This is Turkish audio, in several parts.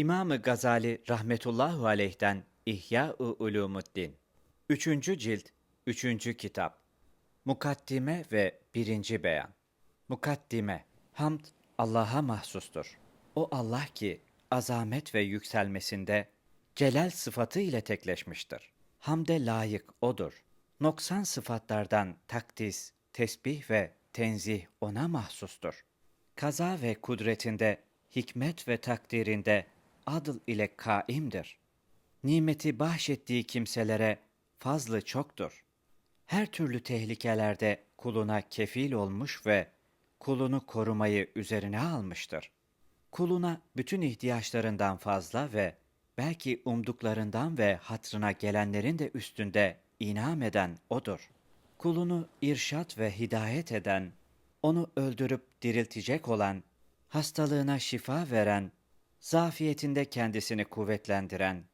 İmam-ı Gazali rahmetullahu aleyh'ten İhya-ı Ulumuddin 3. cilt 3. kitap Mukaddime ve 1. beyan Mukaddime Hamd Allah'a mahsustur. O Allah ki azamet ve yükselmesinde celal sıfatı ile tekleşmiştir. Hamde layık odur. Noksan sıfatlardan takdis, tesbih ve tenzih ona mahsustur. Kaza ve kudretinde, hikmet ve takdirinde adıl ile kaimdir. Nimeti bahşettiği kimselere fazlı çoktur. Her türlü tehlikelerde kuluna kefil olmuş ve kulunu korumayı üzerine almıştır. Kuluna bütün ihtiyaçlarından fazla ve belki umduklarından ve hatrına gelenlerin de üstünde inam eden O'dur. Kulunu irşat ve hidayet eden, onu öldürüp diriltecek olan, hastalığına şifa veren, zafiyetinde kendisini kuvvetlendiren,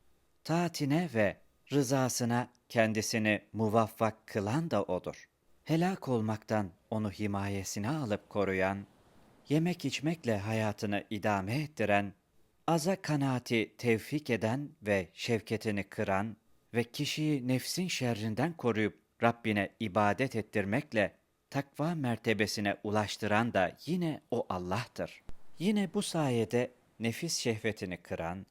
taatine ve rızasına kendisini muvaffak kılan da O'dur. Helak olmaktan onu himayesine alıp koruyan, yemek içmekle hayatını idame ettiren, aza kanaati tevfik eden ve şevketini kıran ve kişiyi nefsin şerrinden koruyup Rabbine ibadet ettirmekle takva mertebesine ulaştıran da yine o Allah'tır. Yine bu sayede nefis şehvetini kıran,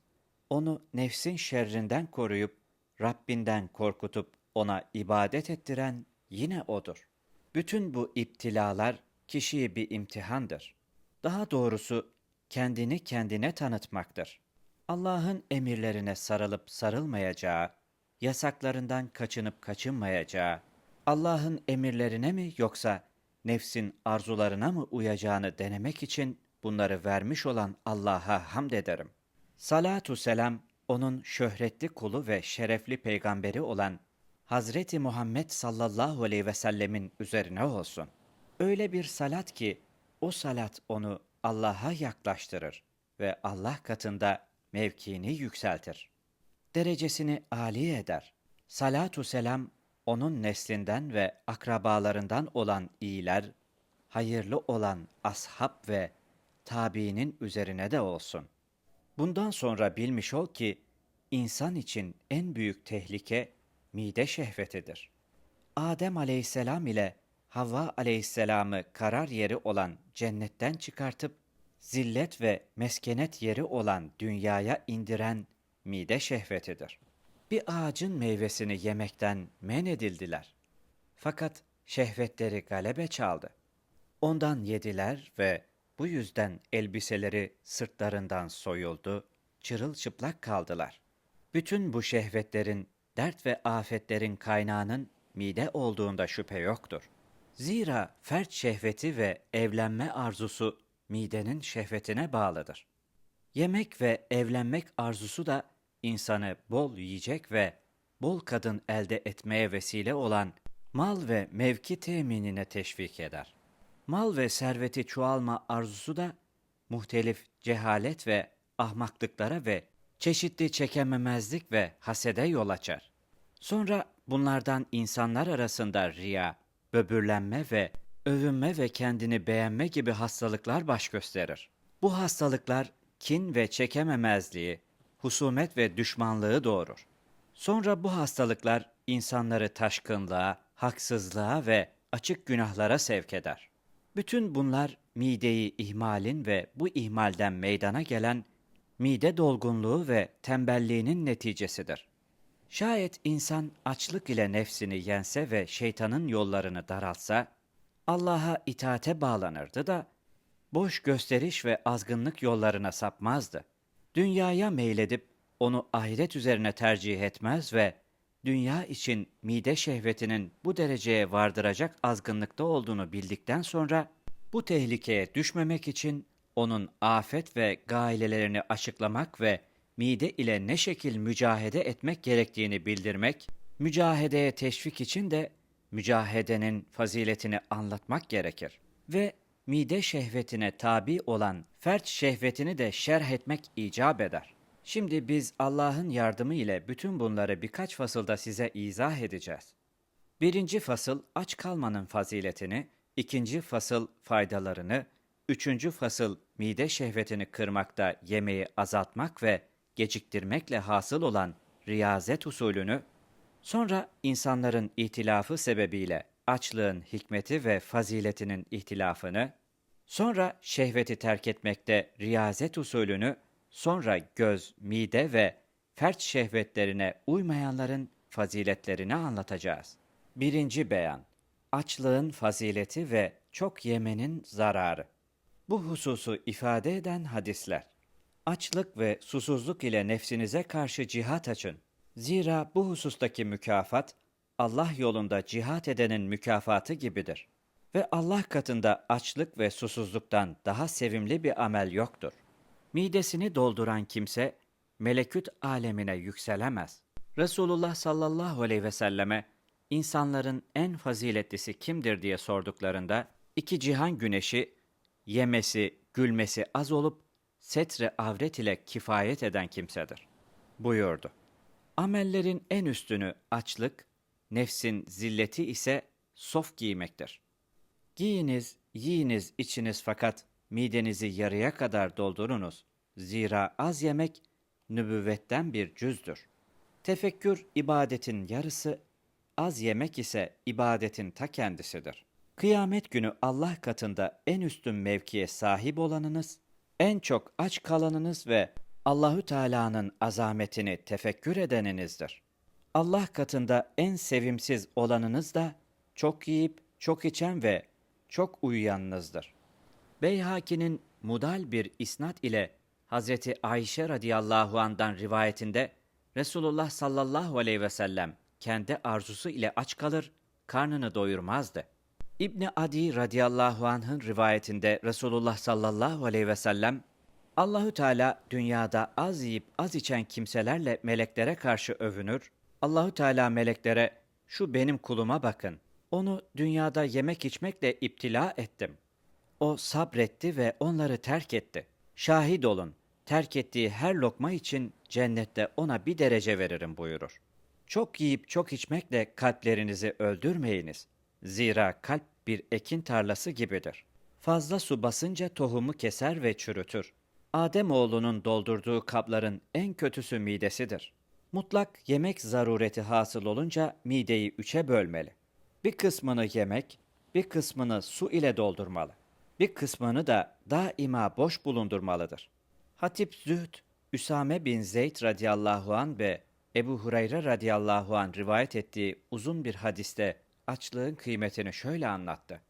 onu nefsin şerrinden koruyup Rabbinden korkutup ona ibadet ettiren yine odur. Bütün bu iptilalar kişiyi bir imtihandır. Daha doğrusu kendini kendine tanıtmaktır. Allah'ın emirlerine sarılıp sarılmayacağı, yasaklarından kaçınıp kaçınmayacağı, Allah'ın emirlerine mi yoksa nefsin arzularına mı uyacağını denemek için bunları vermiş olan Allah'a hamd ederim. Salatu selam onun şöhretli kulu ve şerefli peygamberi olan Hazreti Muhammed sallallahu aleyhi ve sellemin üzerine olsun. Öyle bir salat ki o salat onu Allah'a yaklaştırır ve Allah katında mevkiini yükseltir. Derecesini âli eder. Salatu selam onun neslinden ve akrabalarından olan iyiler, hayırlı olan ashab ve tabiinin üzerine de olsun. Bundan sonra bilmiş ol ki insan için en büyük tehlike mide şehvetidir. Adem aleyhisselam ile Havva aleyhisselamı karar yeri olan cennetten çıkartıp zillet ve meskenet yeri olan dünyaya indiren mide şehvetidir. Bir ağacın meyvesini yemekten men edildiler. Fakat şehvetleri galebe çaldı. Ondan yediler ve bu yüzden elbiseleri sırtlarından soyuldu, çırılçıplak kaldılar. Bütün bu şehvetlerin, dert ve afetlerin kaynağının mide olduğunda şüphe yoktur. Zira fert şehveti ve evlenme arzusu midenin şehvetine bağlıdır. Yemek ve evlenmek arzusu da insanı bol yiyecek ve bol kadın elde etmeye vesile olan mal ve mevki teminine teşvik eder. Mal ve serveti çoğalma arzusu da muhtelif cehalet ve ahmaklıklara ve çeşitli çekememezlik ve hasede yol açar. Sonra bunlardan insanlar arasında riya, böbürlenme ve övünme ve kendini beğenme gibi hastalıklar baş gösterir. Bu hastalıklar kin ve çekememezliği, husumet ve düşmanlığı doğurur. Sonra bu hastalıklar insanları taşkınlığa, haksızlığa ve açık günahlara sevk eder. Bütün bunlar mideyi ihmalin ve bu ihmalden meydana gelen mide dolgunluğu ve tembelliğinin neticesidir. Şayet insan açlık ile nefsini yense ve şeytanın yollarını daraltsa, Allah'a itaate bağlanırdı da, boş gösteriş ve azgınlık yollarına sapmazdı. Dünyaya meyledip onu ahiret üzerine tercih etmez ve dünya için mide şehvetinin bu dereceye vardıracak azgınlıkta olduğunu bildikten sonra bu tehlikeye düşmemek için onun afet ve gailelerini açıklamak ve mide ile ne şekil mücahede etmek gerektiğini bildirmek, mücahedeye teşvik için de mücahedenin faziletini anlatmak gerekir. Ve mide şehvetine tabi olan fert şehvetini de şerh etmek icap eder. Şimdi biz Allah'ın yardımı ile bütün bunları birkaç fasılda size izah edeceğiz. Birinci fasıl aç kalmanın faziletini, ikinci fasıl faydalarını, üçüncü fasıl mide şehvetini kırmakta yemeği azaltmak ve geciktirmekle hasıl olan riyazet usulünü, sonra insanların ihtilafı sebebiyle açlığın hikmeti ve faziletinin ihtilafını, sonra şehveti terk etmekte riyazet usulünü, sonra göz, mide ve ferç şehvetlerine uymayanların faziletlerini anlatacağız. Birinci beyan, açlığın fazileti ve çok yemenin zararı. Bu hususu ifade eden hadisler. Açlık ve susuzluk ile nefsinize karşı cihat açın. Zira bu husustaki mükafat, Allah yolunda cihat edenin mükafatı gibidir. Ve Allah katında açlık ve susuzluktan daha sevimli bir amel yoktur. Midesini dolduran kimse, meleküt alemine yükselemez. Resulullah sallallahu aleyhi ve selleme, insanların en faziletlisi kimdir diye sorduklarında, iki cihan güneşi, yemesi, gülmesi az olup, setre avret ile kifayet eden kimsedir. Buyurdu. Amellerin en üstünü açlık, nefsin zilleti ise sof giymektir. Giyiniz, yiyiniz, içiniz fakat midenizi yarıya kadar doldurunuz. Zira az yemek nübüvvetten bir cüzdür. Tefekkür ibadetin yarısı, az yemek ise ibadetin ta kendisidir. Kıyamet günü Allah katında en üstün mevkiye sahip olanınız, en çok aç kalanınız ve Allahü Teala'nın azametini tefekkür edeninizdir. Allah katında en sevimsiz olanınız da çok yiyip çok içen ve çok uyuyanınızdır. Beyhaki'nin mudal bir isnat ile Hazreti Ayşe radıyallahu andan rivayetinde Resulullah sallallahu aleyhi ve sellem kendi arzusu ile aç kalır, karnını doyurmazdı. İbni Adi radıyallahu anh'ın rivayetinde Resulullah sallallahu aleyhi ve sellem Allahü Teala dünyada az yiyip az içen kimselerle meleklere karşı övünür. Allahü Teala meleklere şu benim kuluma bakın. Onu dünyada yemek içmekle iptila ettim. O sabretti ve onları terk etti. Şahit olun, terk ettiği her lokma için cennette ona bir derece veririm buyurur. Çok yiyip çok içmekle kalplerinizi öldürmeyiniz. Zira kalp bir ekin tarlası gibidir. Fazla su basınca tohumu keser ve çürütür. Adem oğlunun doldurduğu kapların en kötüsü midesidir. Mutlak yemek zarureti hasıl olunca mideyi üçe bölmeli. Bir kısmını yemek, bir kısmını su ile doldurmalı. Bir kısmını da daima boş bulundurmalıdır. Hatip Zühd, Üsame bin Zeyd radıyallahu an ve Ebu Hureyre radıyallahu an rivayet ettiği uzun bir hadiste açlığın kıymetini şöyle anlattı.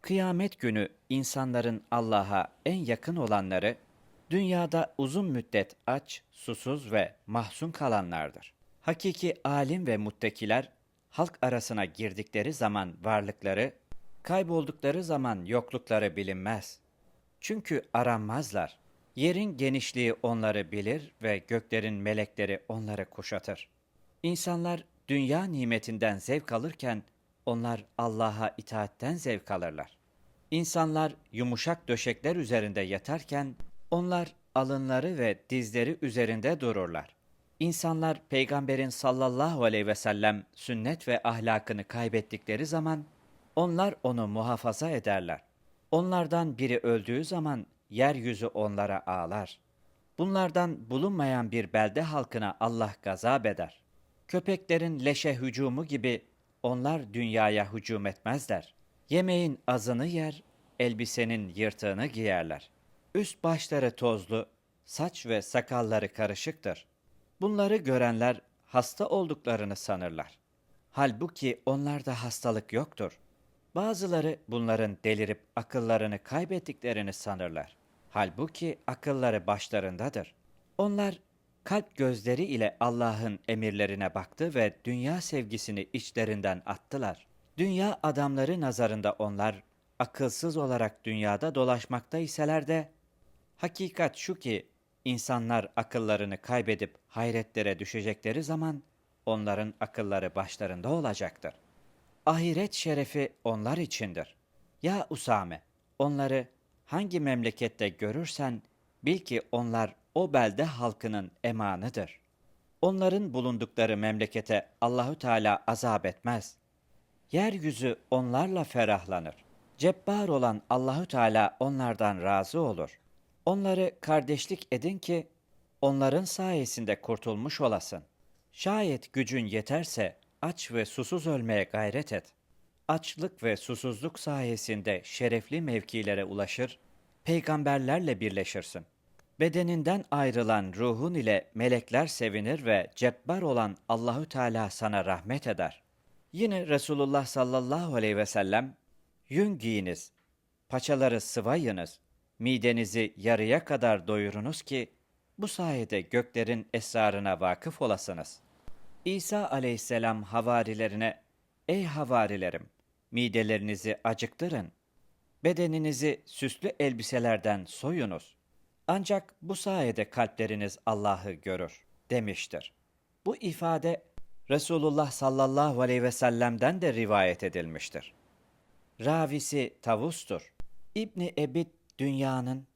Kıyamet günü insanların Allah'a en yakın olanları, dünyada uzun müddet aç, susuz ve mahzun kalanlardır. Hakiki alim ve muttakiler, halk arasına girdikleri zaman varlıkları, kayboldukları zaman yoklukları bilinmez. Çünkü aranmazlar. Yerin genişliği onları bilir ve göklerin melekleri onları kuşatır. İnsanlar dünya nimetinden zevk alırken onlar Allah'a itaatten zevk alırlar. İnsanlar yumuşak döşekler üzerinde yatarken onlar alınları ve dizleri üzerinde dururlar. İnsanlar peygamberin sallallahu aleyhi ve sellem sünnet ve ahlakını kaybettikleri zaman onlar onu muhafaza ederler. Onlardan biri öldüğü zaman yeryüzü onlara ağlar. Bunlardan bulunmayan bir belde halkına Allah gazap eder. Köpeklerin leşe hücumu gibi onlar dünyaya hücum etmezler. Yemeğin azını yer, elbisenin yırtığını giyerler. Üst başları tozlu, saç ve sakalları karışıktır. Bunları görenler hasta olduklarını sanırlar. Halbuki onlarda hastalık yoktur. Bazıları bunların delirip akıllarını kaybettiklerini sanırlar. Halbuki akılları başlarındadır. Onlar kalp gözleri ile Allah'ın emirlerine baktı ve dünya sevgisini içlerinden attılar. Dünya adamları nazarında onlar akılsız olarak dünyada dolaşmakta iseler de hakikat şu ki insanlar akıllarını kaybedip hayretlere düşecekleri zaman onların akılları başlarında olacaktır. Ahiret şerefi onlar içindir. Ya Usame, onları hangi memlekette görürsen bil ki onlar o belde halkının emanıdır. Onların bulundukları memlekete Allahü Teala azap etmez. Yeryüzü onlarla ferahlanır. Cebbar olan Allahü Teala onlardan razı olur. Onları kardeşlik edin ki onların sayesinde kurtulmuş olasın. Şayet gücün yeterse aç ve susuz ölmeye gayret et. Açlık ve susuzluk sayesinde şerefli mevkilere ulaşır, peygamberlerle birleşirsin. Bedeninden ayrılan ruhun ile melekler sevinir ve cebbar olan Allahü Teala sana rahmet eder. Yine Resulullah sallallahu aleyhi ve sellem yün giyiniz, paçaları sıvayınız, midenizi yarıya kadar doyurunuz ki bu sayede göklerin esrarına vakıf olasınız. İsa aleyhisselam havarilerine, ey havarilerim, midelerinizi acıktırın, bedeninizi süslü elbiselerden soyunuz. Ancak bu sayede kalpleriniz Allah'ı görür demiştir. Bu ifade Resulullah sallallahu aleyhi ve sellem'den de rivayet edilmiştir. Ravisi Tavus'tur. İbni Ebid Dünya'nın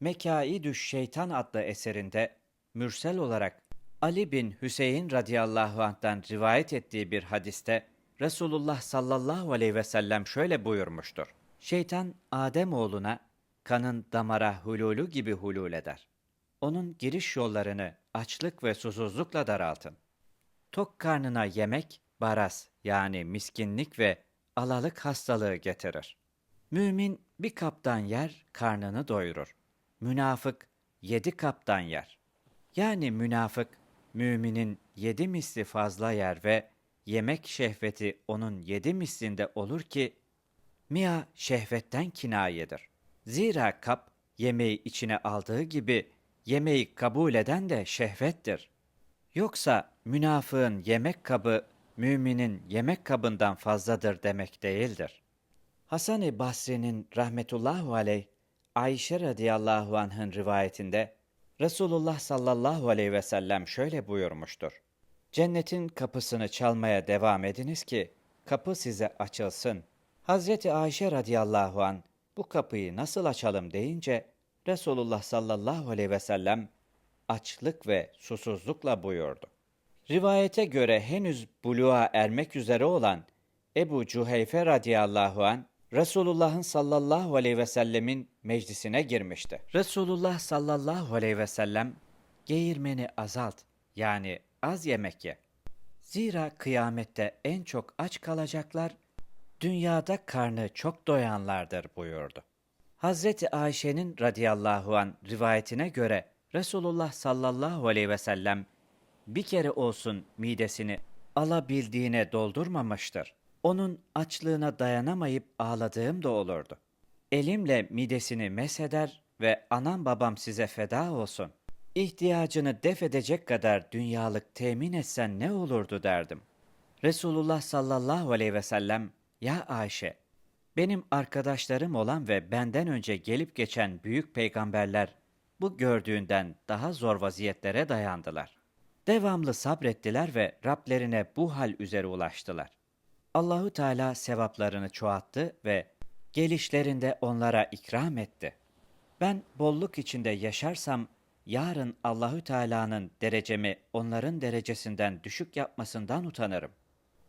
Mekaidüş Şeytan adlı eserinde mürsel olarak Ali bin Hüseyin radıyallahu anh'tan rivayet ettiği bir hadiste Resulullah sallallahu aleyhi ve sellem şöyle buyurmuştur. Şeytan Adem oğluna kanın damara hululu gibi hulul eder. Onun giriş yollarını açlık ve susuzlukla daraltın. Tok karnına yemek, baras yani miskinlik ve alalık hastalığı getirir. Mümin bir kaptan yer, karnını doyurur. Münafık yedi kaptan yer. Yani münafık, müminin yedi misli fazla yer ve yemek şehveti onun yedi mislinde olur ki, mia şehvetten kinayedir. Zira kap, yemeği içine aldığı gibi, yemeği kabul eden de şehvettir. Yoksa münafığın yemek kabı müminin yemek kabından fazladır demek değildir. Hasan-ı Basri'nin rahmetullahu aleyh Ayşe radıyallahu anh'ın rivayetinde Resulullah sallallahu aleyhi ve sellem şöyle buyurmuştur. Cennetin kapısını çalmaya devam ediniz ki kapı size açılsın. Hazreti Ayşe radıyallahu an bu kapıyı nasıl açalım deyince Resulullah sallallahu aleyhi ve sellem açlık ve susuzlukla buyurdu. Rivayete göre henüz buluğa ermek üzere olan Ebu Cüheyfe radıyallahu an Resulullah'ın sallallahu aleyhi ve sellemin meclisine girmişti. Resulullah sallallahu aleyhi ve sellem geğirmeni azalt yani az yemek ye. Zira kıyamette en çok aç kalacaklar, dünyada karnı çok doyanlardır buyurdu. Hazreti Ayşe'nin radıyallahu an rivayetine göre Resulullah sallallahu aleyhi ve sellem bir kere olsun midesini alabildiğine doldurmamıştır. Onun açlığına dayanamayıp ağladığım da olurdu. Elimle midesini mesheder ve anam babam size feda olsun. İhtiyacını def edecek kadar dünyalık temin etsen ne olurdu derdim. Resulullah sallallahu aleyhi ve sellem, ya Ayşe, benim arkadaşlarım olan ve benden önce gelip geçen büyük peygamberler bu gördüğünden daha zor vaziyetlere dayandılar. Devamlı sabrettiler ve Rablerine bu hal üzere ulaştılar. Allahu Teala sevaplarını çoğalttı ve gelişlerinde onlara ikram etti. Ben bolluk içinde yaşarsam yarın Allahü Teala'nın derecemi onların derecesinden düşük yapmasından utanırım.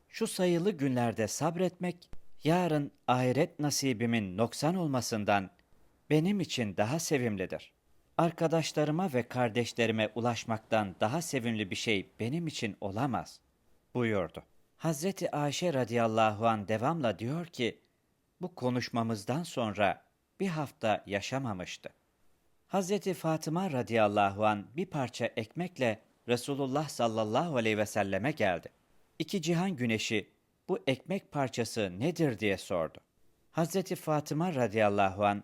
Şu sayılı günlerde sabretmek yarın ahiret nasibimin noksan olmasından benim için daha sevimlidir. Arkadaşlarıma ve kardeşlerime ulaşmaktan daha sevimli bir şey benim için olamaz buyurdu. Hazreti Ayşe radıyallahu an devamla diyor ki, bu konuşmamızdan sonra bir hafta yaşamamıştı. Hazreti Fatıma radıyallahu an bir parça ekmekle Resulullah sallallahu aleyhi ve selleme geldi. İki cihan güneşi bu ekmek parçası nedir diye sordu. Hazreti Fatıma radıyallahu an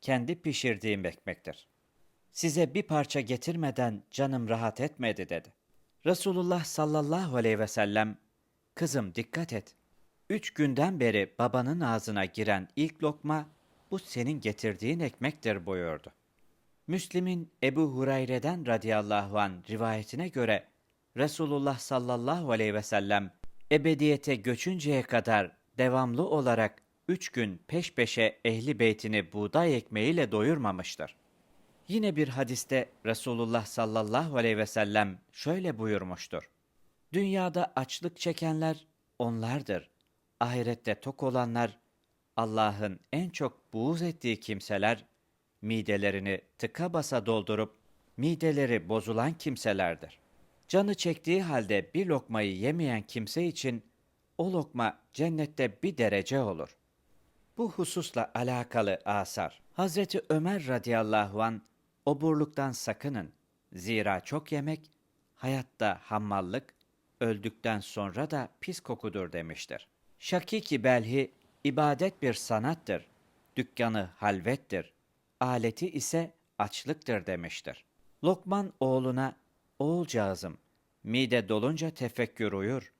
kendi pişirdiğim ekmektir. Size bir parça getirmeden canım rahat etmedi dedi. Resulullah sallallahu aleyhi ve sellem Kızım dikkat et. Üç günden beri babanın ağzına giren ilk lokma bu senin getirdiğin ekmektir buyurdu. Müslim'in Ebu Hureyre'den radıyallahu an rivayetine göre Resulullah sallallahu aleyhi ve sellem ebediyete göçünceye kadar devamlı olarak üç gün peş peşe ehli beytini buğday ekmeğiyle doyurmamıştır. Yine bir hadiste Resulullah sallallahu aleyhi ve sellem şöyle buyurmuştur. Dünyada açlık çekenler onlardır. Ahirette tok olanlar Allah'ın en çok buğz ettiği kimseler, midelerini tıka basa doldurup mideleri bozulan kimselerdir. Canı çektiği halde bir lokmayı yemeyen kimse için o lokma cennette bir derece olur. Bu hususla alakalı asar. Hazreti Ömer radıyallahu an oburluktan sakının. Zira çok yemek hayatta hammallık, öldükten sonra da pis kokudur demiştir. Şakiki belhi ibadet bir sanattır. Dükkanı halvettir. Aleti ise açlıktır demiştir. Lokman oğluna, oğulcağızım, mide dolunca tefekkür uyur,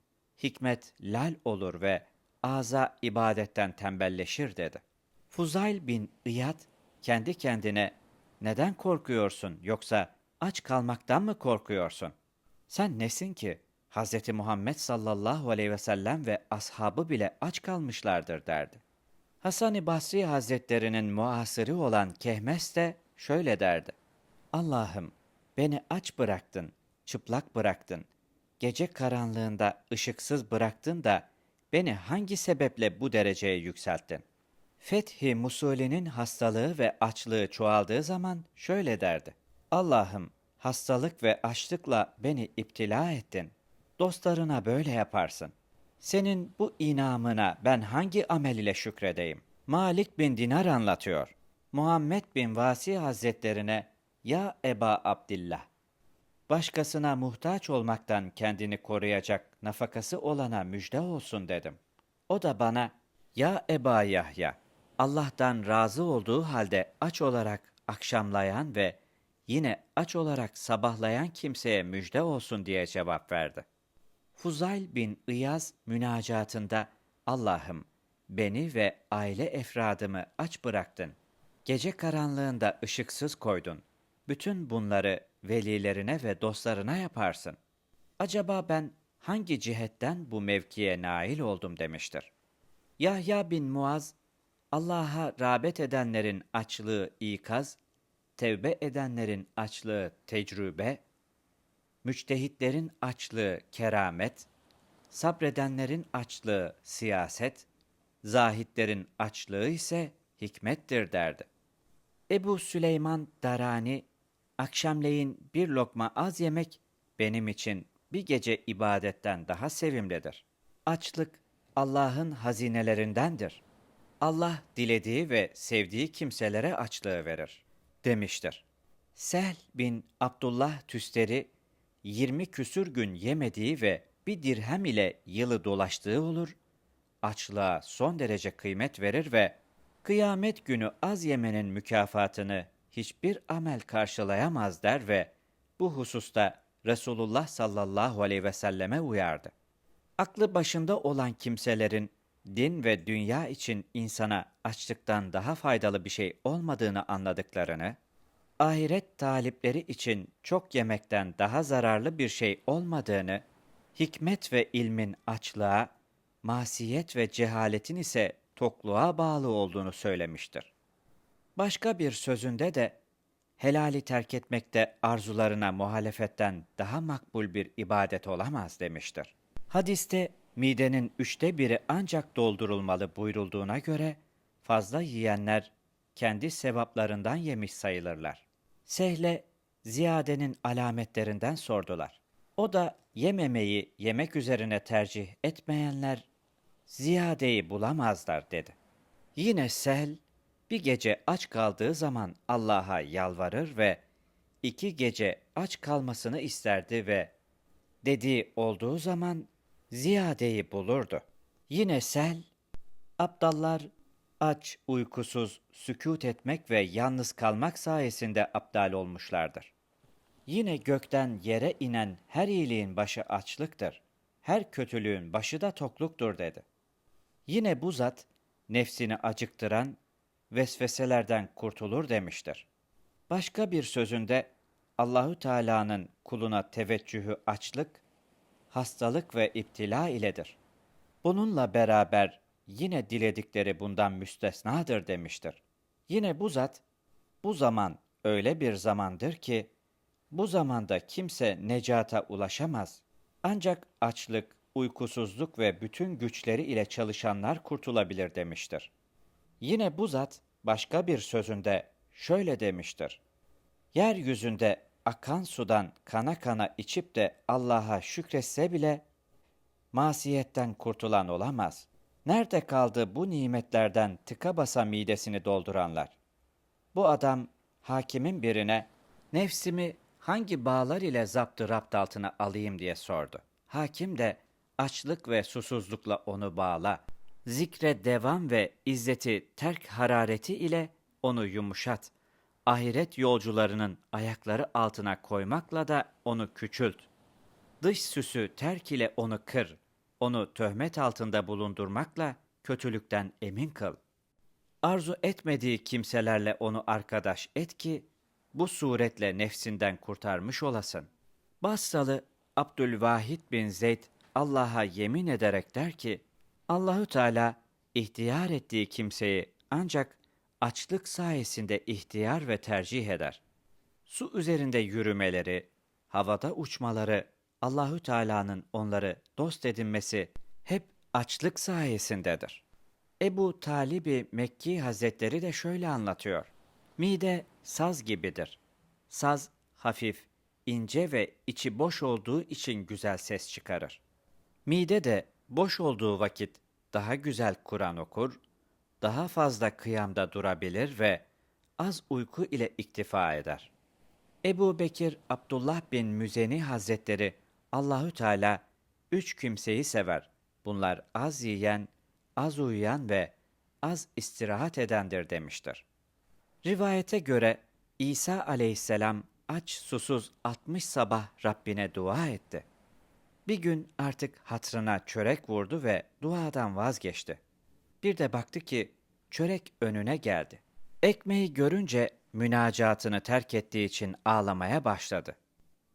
hikmet lal olur ve ağza ibadetten tembelleşir dedi. Fuzayl bin İyad kendi kendine neden korkuyorsun yoksa aç kalmaktan mı korkuyorsun? Sen nesin ki? Hz. Muhammed sallallahu aleyhi ve sellem ve ashabı bile aç kalmışlardır derdi. Hasan-ı Basri Hazretlerinin muasırı olan Kehmes de şöyle derdi. Allah'ım beni aç bıraktın, çıplak bıraktın. Gece karanlığında ışıksız bıraktın da beni hangi sebeple bu dereceye yükselttin? Fethi Musuli'nin hastalığı ve açlığı çoğaldığı zaman şöyle derdi. Allah'ım hastalık ve açlıkla beni iptila ettin. Dostlarına böyle yaparsın. Senin bu inamına ben hangi amel ile şükredeyim? Malik bin Dinar anlatıyor. Muhammed bin Vasi Hazretlerine ya Eba Abdillah başkasına muhtaç olmaktan kendini koruyacak nafakası olana müjde olsun dedim. O da bana, ya Eba Yahya, Allah'tan razı olduğu halde aç olarak akşamlayan ve yine aç olarak sabahlayan kimseye müjde olsun diye cevap verdi. Fuzayl bin İyaz münacatında Allah'ım beni ve aile efradımı aç bıraktın. Gece karanlığında ışıksız koydun. Bütün bunları velilerine ve dostlarına yaparsın. Acaba ben hangi cihetten bu mevkiye nail oldum demiştir. Yahya bin Muaz, Allah'a rağbet edenlerin açlığı ikaz, tevbe edenlerin açlığı tecrübe, müçtehitlerin açlığı keramet, sabredenlerin açlığı siyaset, zahitlerin açlığı ise hikmettir derdi. Ebu Süleyman Darani, akşamleyin bir lokma az yemek benim için bir gece ibadetten daha sevimlidir. Açlık Allah'ın hazinelerindendir. Allah dilediği ve sevdiği kimselere açlığı verir, demiştir. Sehl bin Abdullah Tüsteri, 20 küsür gün yemediği ve bir dirhem ile yılı dolaştığı olur, açlığa son derece kıymet verir ve kıyamet günü az yemenin mükafatını hiçbir amel karşılayamaz der ve bu hususta Resulullah sallallahu aleyhi ve selleme uyardı. Aklı başında olan kimselerin din ve dünya için insana açlıktan daha faydalı bir şey olmadığını anladıklarını, ahiret talipleri için çok yemekten daha zararlı bir şey olmadığını, hikmet ve ilmin açlığa, masiyet ve cehaletin ise tokluğa bağlı olduğunu söylemiştir. Başka bir sözünde de helali terk etmekte arzularına muhalefetten daha makbul bir ibadet olamaz demiştir. Hadiste midenin üçte biri ancak doldurulmalı buyurulduğuna göre fazla yiyenler kendi sevaplarından yemiş sayılırlar. Sehle ziyadenin alametlerinden sordular. O da yememeyi yemek üzerine tercih etmeyenler ziyadeyi bulamazlar dedi. Yine Sehl bir gece aç kaldığı zaman Allah'a yalvarır ve iki gece aç kalmasını isterdi ve dediği olduğu zaman ziyadeyi bulurdu. Yine Sel, aptallar aç, uykusuz, sükut etmek ve yalnız kalmak sayesinde aptal olmuşlardır. Yine gökten yere inen her iyiliğin başı açlıktır. Her kötülüğün başı da tokluktur dedi. Yine bu zat nefsini acıktıran vesveselerden kurtulur demiştir. Başka bir sözünde Allahü Teala'nın kuluna teveccühü açlık, hastalık ve iptila iledir. Bununla beraber yine diledikleri bundan müstesnadır demiştir. Yine bu zat, bu zaman öyle bir zamandır ki, bu zamanda kimse necata ulaşamaz. Ancak açlık, uykusuzluk ve bütün güçleri ile çalışanlar kurtulabilir demiştir. Yine bu zat başka bir sözünde şöyle demiştir. Yeryüzünde akan sudan kana kana içip de Allah'a şükretse bile masiyetten kurtulan olamaz. Nerede kaldı bu nimetlerden tıka basa midesini dolduranlar? Bu adam hakimin birine nefsimi hangi bağlar ile zaptı rapt altına alayım diye sordu. Hakim de açlık ve susuzlukla onu bağla. Zikre devam ve izzeti terk harareti ile onu yumuşat. Ahiret yolcularının ayakları altına koymakla da onu küçült. Dış süsü terk ile onu kır. Onu töhmet altında bulundurmakla kötülükten emin kıl. Arzu etmediği kimselerle onu arkadaş et ki bu suretle nefsinden kurtarmış olasın. Bassalı Abdülvahid bin Zeyd Allah'a yemin ederek der ki Allahü Teala ihtiyar ettiği kimseyi ancak açlık sayesinde ihtiyar ve tercih eder. Su üzerinde yürümeleri, havada uçmaları, Allahü Teala'nın onları dost edinmesi hep açlık sayesindedir. Ebu Talib-i Mekki Hazretleri de şöyle anlatıyor. Mide saz gibidir. Saz hafif, ince ve içi boş olduğu için güzel ses çıkarır. Mide de boş olduğu vakit daha güzel Kur'an okur, daha fazla kıyamda durabilir ve az uyku ile iktifa eder. Ebu Bekir Abdullah bin Müzeni Hazretleri Allahü Teala üç kimseyi sever. Bunlar az yiyen, az uyuyan ve az istirahat edendir demiştir. Rivayete göre İsa aleyhisselam aç susuz 60 sabah Rabbine dua etti. Bir gün artık hatrına çörek vurdu ve duadan vazgeçti. Bir de baktı ki çörek önüne geldi. Ekmeği görünce münacatını terk ettiği için ağlamaya başladı.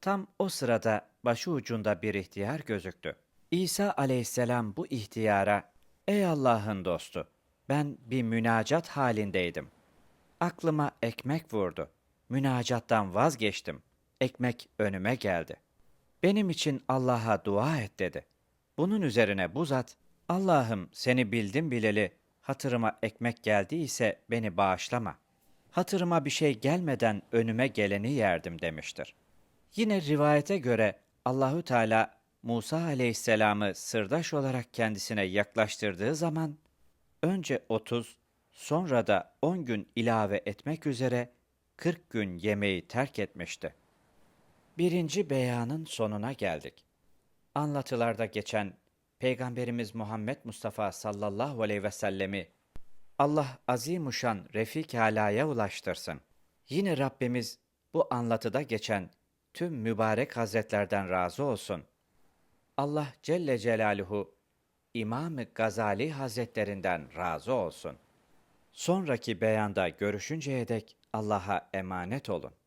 Tam o sırada başı ucunda bir ihtiyar gözüktü. İsa aleyhisselam bu ihtiyara, ''Ey Allah'ın dostu, ben bir münacat halindeydim. Aklıma ekmek vurdu. Münacattan vazgeçtim. Ekmek önüme geldi. Benim için Allah'a dua et.'' dedi. Bunun üzerine bu zat, ''Allah'ım seni bildim bileli, hatırıma ekmek geldiyse beni bağışlama. Hatırıma bir şey gelmeden önüme geleni yerdim.'' demiştir. Yine rivayete göre Allahü Teala Musa aleyhisselamı sırdaş olarak kendisine yaklaştırdığı zaman önce 30 sonra da 10 gün ilave etmek üzere 40 gün yemeği terk etmişti. Birinci beyanın sonuna geldik. Anlatılarda geçen Peygamberimiz Muhammed Mustafa sallallahu aleyhi ve sellemi Allah azimuşan Refik Ala'ya ulaştırsın. Yine Rabbimiz bu anlatıda geçen tüm mübarek hazretlerden razı olsun. Allah Celle Celaluhu İmam-ı Gazali Hazretlerinden razı olsun. Sonraki beyanda görüşünceye dek Allah'a emanet olun.